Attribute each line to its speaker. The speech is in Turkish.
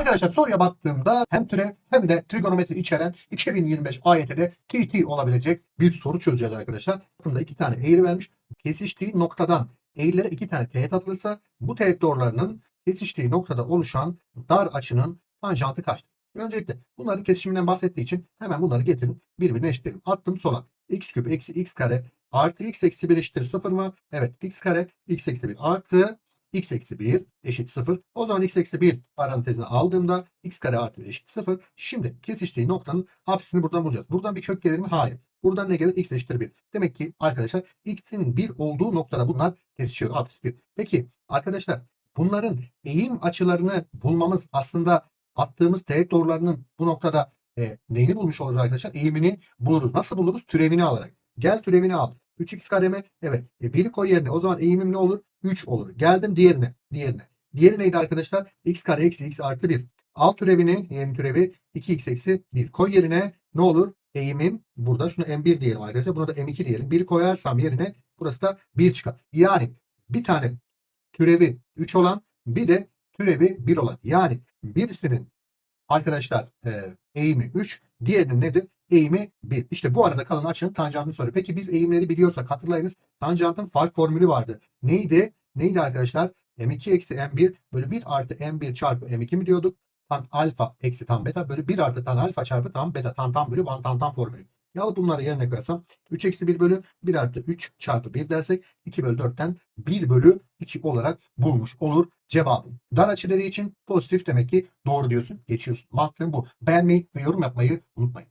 Speaker 1: Arkadaşlar soruya baktığımda hem türev hem de trigonometri içeren 2025 AYT'de TT olabilecek bir soru çözeceğiz arkadaşlar. Bunda iki tane eğri vermiş. Kesiştiği noktadan eğrilere iki tane teğet atılırsa bu teğet doğrularının kesiştiği noktada oluşan dar açının tanjantı kaçtır? Öncelikle bunların kesişiminden bahsettiği için hemen bunları getirin birbirine eşitleyelim. Attım sola. x küp eksi x kare artı x eksi 1 eşittir 0 mı? Evet x kare x eksi 1 artı x eksi 1 eşit 0. O zaman x eksi 1 parantezine aldığımda x kare artı 1 eşit 0. Şimdi kesiştiği noktanın apsisini buradan bulacağız. Buradan bir kök gelir mi? Hayır. Buradan ne gelir? x eşittir 1. Demek ki arkadaşlar x'in 1 olduğu noktada bunlar kesişiyor. Apsis 1. Peki arkadaşlar bunların eğim açılarını bulmamız aslında attığımız teğet doğrularının bu noktada e, neyini bulmuş oluruz arkadaşlar? Eğimini buluruz. Nasıl buluruz? Türevini alarak. Gel türevini al. 3x kare mi? Evet. E, biri koy yerine. O zaman eğimim ne olur? 3 olur. Geldim diğerine. Diğerine. Diğeri neydi arkadaşlar? x kare eksi x artı 1. Al türevini, eğim türevi 2x eksi 1. Koy yerine ne olur? Eğimim burada. Şunu m1 diyelim arkadaşlar. Buna da m2 diyelim. 1 koyarsam yerine burası da 1 çıkar. Yani bir tane türevi 3 olan bir de türevi 1 olan. Yani birisinin arkadaşlar e, eğimi 3, diğerinin nedir? Eğimi 1. İşte bu arada kalan açının tanjantını soruyor. Peki biz eğimleri biliyorsak hatırlayınız tanjantın fark formülü vardı. Neydi? Neydi arkadaşlar? M2 eksi M1 bölü 1 artı M1 çarpı M2 mi diyorduk? Tan alfa eksi tan beta bölü 1 artı tan alfa çarpı tan beta tan tan bölü 1 tan tan formülü. Ya bunları yerine koyarsam 3 eksi 1 bölü 1 artı 3 çarpı 1 dersek 2 bölü 4'ten 1 bölü 2 olarak bulmuş olur cevabım. Dar açıları için pozitif demek ki doğru diyorsun geçiyorsun. Mantığım bu. Beğenmeyi ve yorum yapmayı unutmayın.